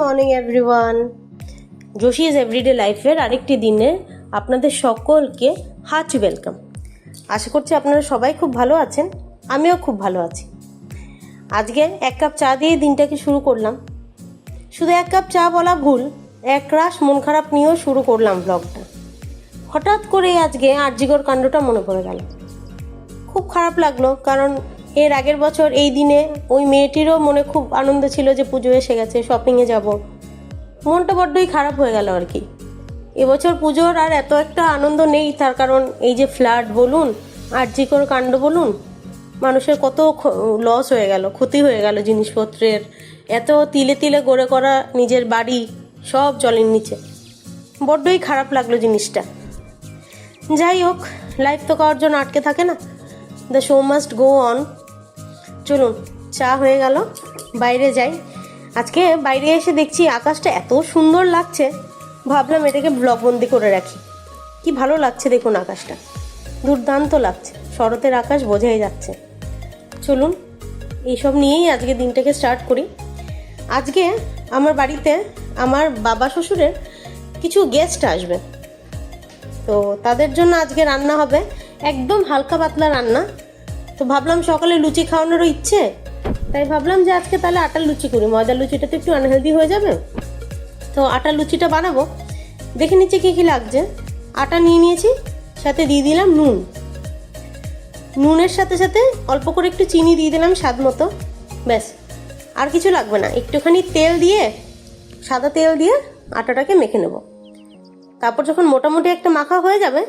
Morning, everyone. জোশিস everyday লাইফের আরেকটি দিনে আপনাদের সকলকে হার্ট ওয়েলকাম। আশা করছি আপনারা সবাই খুব ভালো আছেন, আমিও খুব ভালো আছি। আজকে এক কাপ চা দিয়ে দিনটাকে শুরু করলাম। শুধু এক কাপ চা বলা ভুল এক রাশ মন খারাপ নিয়েও শুরু করলাম ব্লগটা। হঠাৎ করে আজকে আরজিগর কাণ্ডটা মনে পড়ে গেল। খুব খারাপ লাগল, কারণ এর আগের বছর এই দিনে ওই মেয়েটিরও মনে খুব আনন্দ ছিল যে পুজো এসে গেছে শপিংয়ে যাব। মনটা বড্ডই খারাপ হয়ে গেল আর কি। এবছর পুজোর আর এত একটা আনন্দ নেই, তার কারণ এই যে ফ্ল্যাট বলুন, আর আর্যিকর কাণ্ড বলুন, মানুষের কত লস হয়ে গেল, ক্ষতি হয়ে গেল জিনিসপত্রের। এত তিলে তিলে গড়ে করা নিজের বাড়ি, সব জলের নিচে। বড্ডই খারাপ লাগল জিনিসটা। যাই হোক লাইফ তো কারোর জন্য আটকে থাকে না। The show must go on চলুন, চা হয়ে গেল, বাইরে যাই। আজকে বাইরে এসে দেখছি আকাশটা এত সুন্দর লাগছে। ভাবলাম এটাকে ব্লগবন্দি করে রাখি। কি ভালো লাগছে দেখুন আকাশটা। দুর্দান্ত লাগছে। শরতের আকাশ বোঝাই যাচ্ছে। চলুন, এইসব নিয়েই আজকে দিনটাকে স্টার্ট করি। আজকে আমার বাড়িতে আমার বাবা শ্বশুরের কিছু গেস্ট আসবে। তো তাদের জন্য আজকে রান্না হবে একদম হালকা পাতলা রান্না। তো ভাবলাম সকালে লুচি খাওয়ানোরও ইচ্ছে। তাই ভাবলাম যে আজকে তাহলে আটার লুচি করি। ময়দার লুচিটা তো একটু আনহেলদি হয়ে যাবে। তো আটার লুচিটা বানাবো। দেখে নিচ্ছি কী কী লাগছে। আটা নিয়ে নিয়েছি, সাথে দিয়ে দিলাম নুন। নুনের সাথে সাথে অল্প করে একটু চিনি দিয়ে দিলাম স্বাদ মতো। ব্যাস, আর কিছু লাগবে না। একটুখানি তেল দিয়ে, সাদা তেল দিয়ে আটাটাকে মেখে নেব। তারপর যখন মোটামুটি একটা মাখা হয়ে যাবে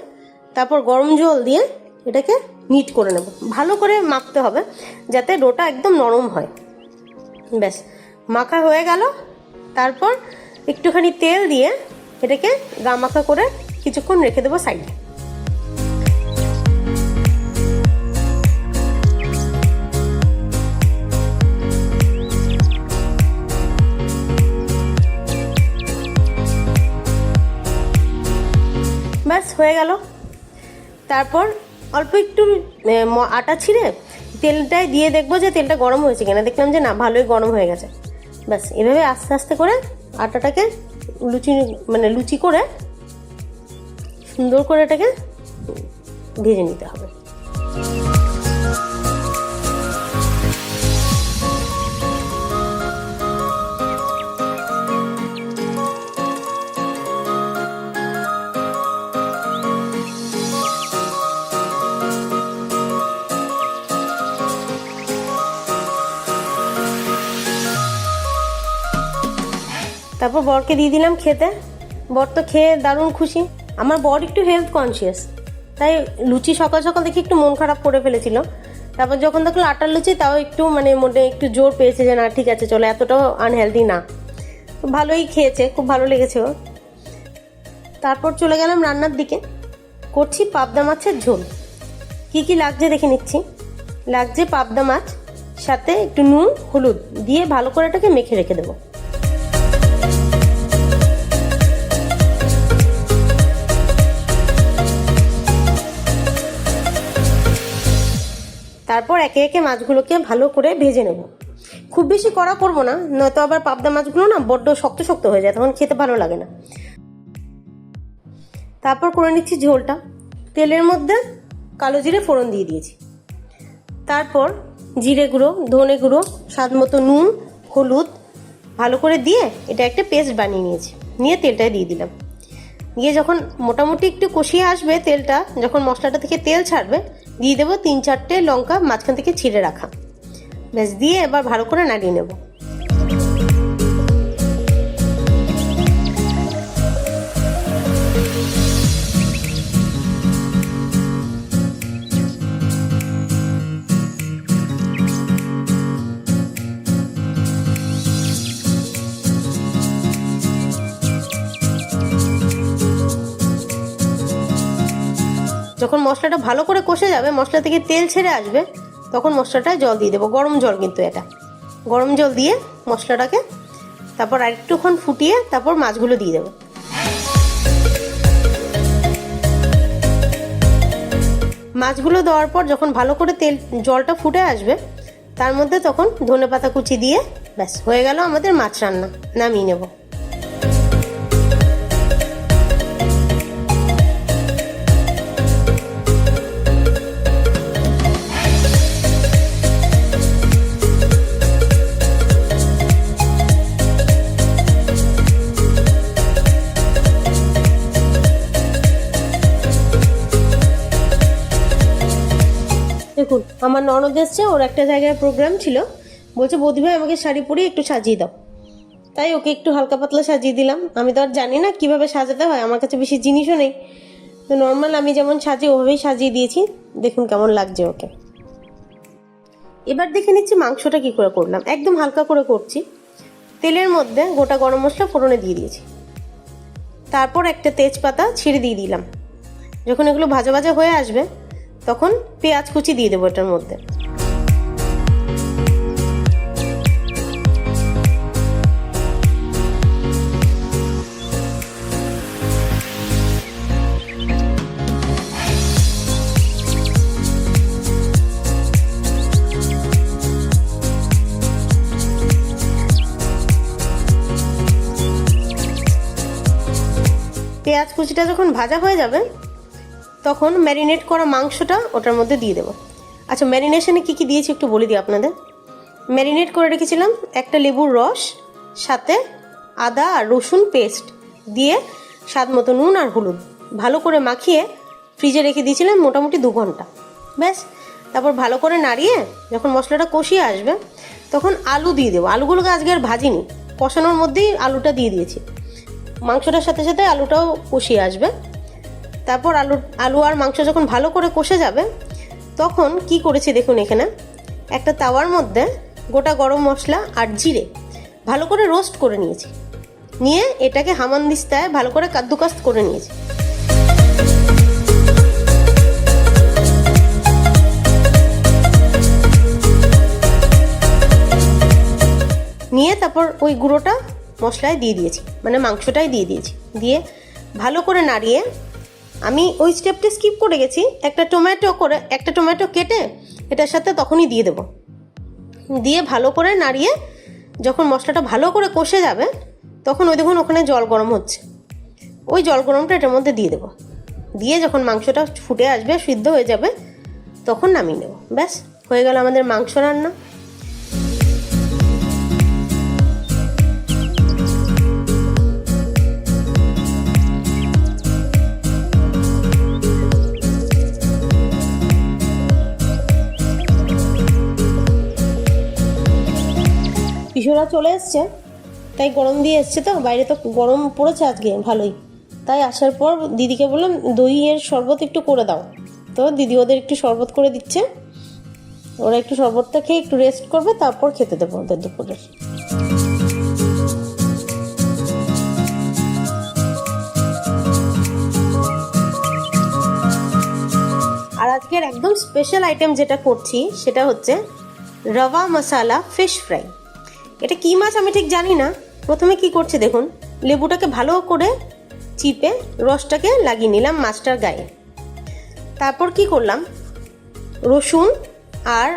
তারপর গরম জল দিয়ে এটাকে নিট করে নেব। ভালো করে মাখতে হবে যাতে ডোটা একদম নরম হয়। ব্যাস, মাখা হয়ে গেল। তারপর একটুখানি তেল দিয়ে এটাকে গা মাখা করে কিছুক্ষণ রেখে দেবো সাইডে। ব্যাস, হয়ে গেল। তারপর অল্প একটু আটা ছিঁড়ে তেলটায় দিয়ে দেখব যে তেলটা গরম হয়েছে কিনা। দেখলাম যে না, ভালোই গরম হয়ে গেছে। ব্যাস, এভাবে আস্তে আস্তে করে আটাটাকে লুচি মানে লুচি করে সুন্দর করে এটাকে ভেজে নিতে হবে। তারপর বরকে দিয়ে দিলাম খেতে। বর তো খেয়ে দারুণ খুশি। আমার বর একটু হেলথ কনসিয়াস তাই লুচি সকাল সকাল দেখে একটু মন খারাপ করে ফেলেছিল। তারপর যখন দেখল আটার লুচি, তাও একটু মানে মনে একটু জোর পেয়েছে যে, না, ঠিক আছে, চলো, এতটাও আনহেলদি না। ভালোই খেয়েছে, খুব ভালো লেগেছে তারপর চলে গেলাম রান্নার দিকে। করছি পাবদা মাছের ঝোল। কি কি লাগছে দেখে নিচ্ছি। লাগছে পাবদা মাছ, সাথে একটু নুন, হলুদ দিয়ে ভালো করে এটাকে মেখে রেখে দেবো। তারপর একে একে মাছগুলোকে ভালো করে ভেজে নেব। খুব বেশি কড়া করব না, নয়তো আবার পাবদা মাছগুলো না বড্ড শক্ত শক্ত হয়ে যায়, তখন খেতে ভালো লাগে না। তারপর করে নিচ্ছি ঝোলটা। তেলের মধ্যে কালো জিরে ফোড়ন দিয়ে দিয়েছি। তারপর জিরে গুঁড়ো, ধনে গুঁড়ো, স্বাদ মতো নুন, হলুদ, ভালো করে দিয়ে এটা একটা পেস্ট বানিয়ে নিয়েছি। নিয়ে তেলটায় দিয়ে দিলাম। দিয়ে যখন মোটামুটি একটু কষিয়ে আসবে তেলটা, যখন মশলাটা থেকে তেল ছাড়বে দিয়ে দেবো তিন চারটে লঙ্কা মাঝখান থেকে ছিঁড়ে রাখা। ব্যাস, দিয়ে এবার ভালো করে নাড়িয়ে নেব। যখন মশলাটা ভালো করে কষে যাবে, মশলা থেকে তেল ছেড়ে আসবে, তখন মশলাটায় জল দিয়ে দেবো, গরম জল কিন্তু এটা। গরম জল দিয়ে মশলাটাকে তারপর আরেকটুক্ষণ ফুটিয়ে তারপর মাছগুলো দিয়ে দেবো। মাছগুলো দেওয়ার পর যখন ভালো করে তেল, জলটা ফুটে আসবে, তার মধ্যে তখন ধনে পাতা কুচি দিয়ে ব্যাস, হয়ে গেল আমাদের মাছ রান্না, নামিয়ে নেব। আমার ননদ এসছে, ওর একটা জায়গায় প্রোগ্রাম ছিল। বলছে, বৌদি ভাই, আমাকে শাড়ি পরিয়ে একটু সাজিয়ে দাও। তাই ওকে একটু হালকা পাতলা সাজিয়ে দিলাম। আমি তো আর জানি না কীভাবে সাজাতে হয়, আমার কাছে বেশি জিনিসও নেই। তো নর্মাল আমি যেমন সাজি, ওভাবেই সাজিয়ে দিয়েছি। দেখুন কেমন লাগছে ওকে। এবার দেখে নিচ্ছি মাংসটা কি করে করলাম। একদম হালকা করে করছি। তেলের মধ্যে গোটা গরম মশলা ফোড়নে দিয়ে দিয়েছি। তারপর একটা তেজপাতা ছিঁড়ে দিয়ে দিলাম। যখন এগুলো ভাজা ভাজা হয়ে আসবে তখন পেঁয়াজ কুচি দিয়ে দেবো এটার মধ্যে। পেঁয়াজ কুচিটা যখন ভাজা হয়ে যাবে তখন ম্যারিনেট করা মাংসটা ওটার মধ্যে দিয়ে দেবো। আচ্ছা ম্যারিনেশনে কী কী দিয়েছি একটু বলে দিই আপনাদের? ম্যারিনেট করে রেখেছিলাম একটা লেবুর রস, সাথে আদা আর রসুন পেস্ট দিয়ে স্বাদ মতো নুন আর হলুদ। ভালো করে মাখিয়ে ফ্রিজে রেখে দিয়েছিলাম মোটামুটি দু ঘণ্টা। ব্যাস, তারপর ভালো করে নাড়িয়ে যখন মশলাটা কষিয়ে আসবে, তখন আলু দিয়ে দেবো। আলুগুলোকে আজকে আর ভাজিনি, কষানোর মধ্যেই আলুটা দিয়ে দিয়েছি। মাংসটার সাথে সাথে আলুটাও কষিয়ে আসবে। তারপর আলু আলু আর মাংস যখন ভালো করে কষে যাবে, তখন কি করেছি দেখুন এখানে? একটা তাওয়ার মধ্যে গোটা গরম মশলা আর জিরে ভালো করে রোস্ট করে নিয়েছি। নিয়ে এটাকে হামানদিস্তায় ভালো করে কাদ্দুকাস্ত করে নিয়েছি। নিয়ে তারপর ওই গুঁড়োটা মশলায় দিয়ে দিয়েছি মানে মাংসটাই দিয়ে দিয়েছি। দিয়ে ভালো করে নাড়িয়ে আমি ওই স্টেপটা স্কিপ করে গেছি, একটা টমেটো করে, একটা টমেটো কেটে এটার সাথে তখনই দিয়ে দেবো। দিয়ে ভালো করে নাড়িয়ে যখন মশলাটা ভালো করে কষে যাবে, তখন ওই দেখুন ওখানে জল গরম হচ্ছে। ওই জল গরমটা এটার মধ্যে দিয়ে দেবো। দিয়ে যখন মাংসটা ফুটে আসবে, সিদ্ধ হয়ে যাবে, তখন নামিয়ে নেব। ব্যাস, হয়ে গেল আমাদের মাংস রান্না। কিশোরা চলে এসছে। তাই গরম দিয়ে এসছে তো, বাইরে তো গরম পড়েছে আজকে, ভালোই। তাই আসার পর দিদিকে বললাম, দইয়ের শরবত একটু করে দাও। তো দিদি ওদের একটু শরবত করে দিচ্ছে। ওরা একটু শরবতটা খেয়ে একটু রেস্ট করবে, তারপর খেতে দেবো ওদের দুপুরের। আর আজকের একদম স্পেশাল আইটেম যেটা করছি, সেটা হচ্ছে রওয়া মশালা ফিশ ফ্রাই এটা কী মাছ আমি ঠিক জানি না। প্রথমে কি করছে দেখুন, লেবুটাকে ভালো করে চিপে রসটাকে লাগিয়ে নিলাম মাছটার গায়ে। তারপর কি করলাম, রসুন আর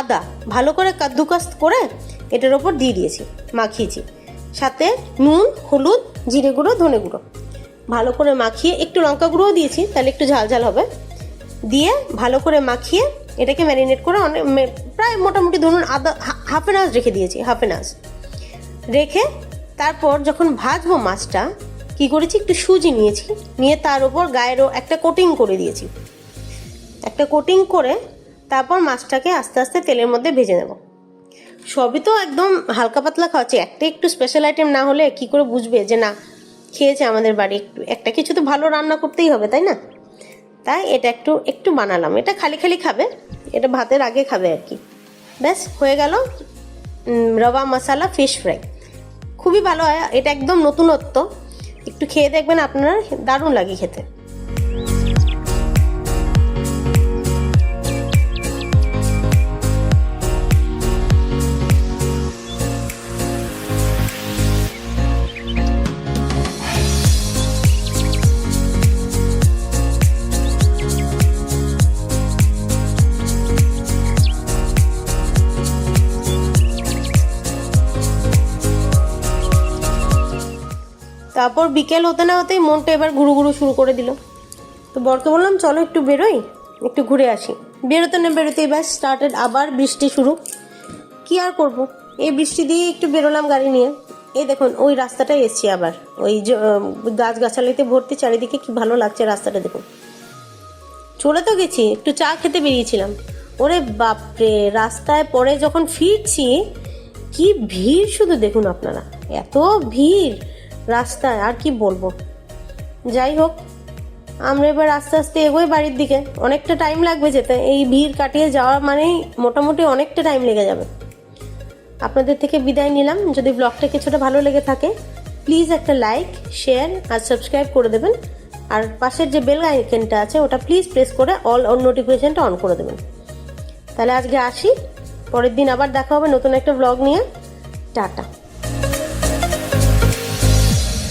আদা ভালো করে কাদ্দুকাস্ত করে এটার ওপর দিয়ে দিয়েছি, মাখিয়েছি। সাথে নুন, হলুদ, জিরে গুঁড়ো, ধনে গুঁড়ো। ভালো করে মাখিয়ে একটু লঙ্কা গুঁড়োও দিয়েছি, তাহলে একটু ঝাল ঝাল হবে। দিয়ে ভালো করে মাখিয়ে এটাকে ম্যারিনেট করে অনেক প্রায় মোটামুটি ধরুন আধা হাফ এন আওয়ার রেখে দিয়েছি হাফ এন আওয়ার রেখে তারপর যখন ভাজবো মাছটা, কি করেছি? একটু সুজি নিয়েছি, নিয়ে তার উপর গায়েরও একটা কোটিং করে দিয়েছি। একটা কোটিং করে তারপর মাছটাকে আস্তে আস্তে তেলের মধ্যে ভেজে নেব। সবই তো একদম হালকা পাতলা খাওয়াচ্ছি একটা একটু স্পেশাল আইটেম না হলে কি করে বুঝবে যে না, খেয়েছে আমাদের বাড়ি, একটু, একটা কিছু তো ভালো রান্না করতেই হবে, তাই না? তাই এটা একটু একটু বানালাম। এটা খালি খালি খাবে এটা ভাতের আগে খাবে আর কি। ব্যাস, হয়ে গেল রবা মশালা ফিশ ফ্রাই খুবই ভালো হয়, এটা একদম নতুনত্ব। একটু খেয়ে দেখবেন আপনারা দারুণ লাগে খেতে। তারপর বিকেল হতে না হতেই মনটা এবার ঘুরু ঘুরু শুরু করে দিল। তো বরকে বললাম, চলো একটু বেরোই, একটু ঘুরে আসি। বেরোতে না বেরোতেই ব্যাস স্টার্টেড আবার বৃষ্টি শুরু। কি আর করব? এই বৃষ্টি দিয়ে একটু বেরোলাম গাড়ি নিয়ে। এই দেখুন, ওই রাস্তাটায় এসছি আবার। ওই যে গাছ গাছালিতে ভর্তি, চারিদিকে কি ভালো লাগছে রাস্তাটা দেখুন। চলে তো গেছি, একটু চা খেতে বেরিয়েছিলাম। ওরে বাপরে, রাস্তায় পরে যখন ফিরছি, কি ভিড় শুধু দেখুন আপনারা। এত ভিড়। রাস্তায়, আর কি বলব? যাই হোক, আমরা এবার আস্তে আস্তে এগোই বাড়ির দিকে। অনেকটা টাইম লাগবে যেতে। এই ভিড় কাটিয়ে যাওয়া মানেই মোটামুটি অনেকটা টাইম লেগে যাবে। আপনাদের থেকে বিদায় নিলাম। যদি ব্লগটা কিছুটা ভালো লেগে থাকে প্লিজ একটা লাইক শেয়ার আর সাবস্ক্রাইব করে দেবেন। আর পাশের যে বেল আইকনটা আছে, ওটা প্লিজ প্রেস করে অল অন নোটিফিকেশনটা অন করে দেবেন। তাহলে আজকে আসি। পরের দিন আবার দেখা হবে নতুন একটা ব্লগ নিয়ে। টাটা।